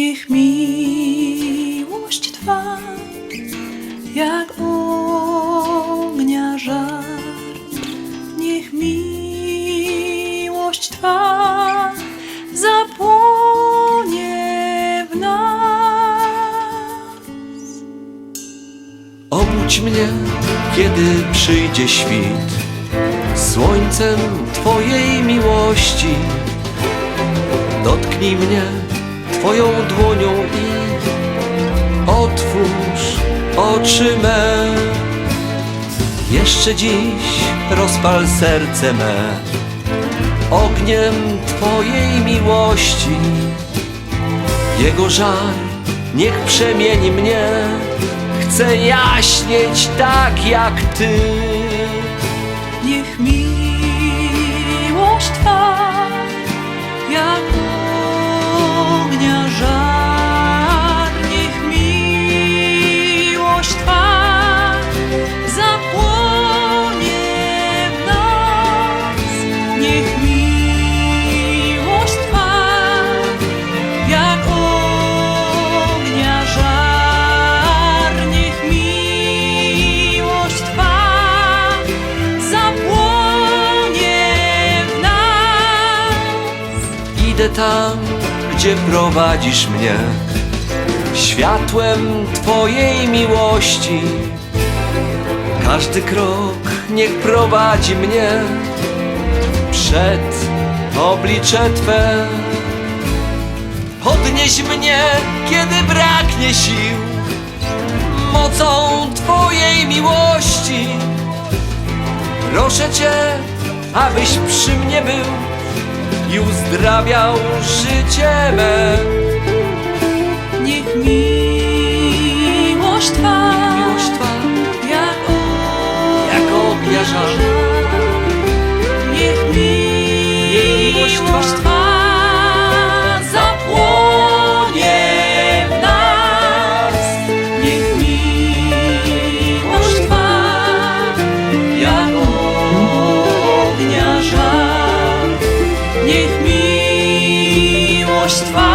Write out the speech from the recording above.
Niech miłość Twa jak ognia żar. Niech miłość Twa zapłonie w nas. Obudź mnie, kiedy przyjdzie świt, słońcem Twojej miłości. Dotknij mnie Twoją dłonią i otwórz oczy me. Jeszcze dziś rozpal serce me ogniem Twojej miłości. Jego żar niech przemieni mnie. Chcę jaśnieć tak jak Ty. Niech miłość tam, gdzie prowadzisz mnie, światłem Twojej miłości. Każdy krok niech prowadzi mnie przed oblicze Twe. Podnieś mnie, kiedy braknie sił, mocą Twojej miłości. Proszę Cię, abyś przy mnie był i uzdrawiał życie me. Niech miłość Twa Miłość Twa, jak jak ognia żar, Niech miłość Twa first fight.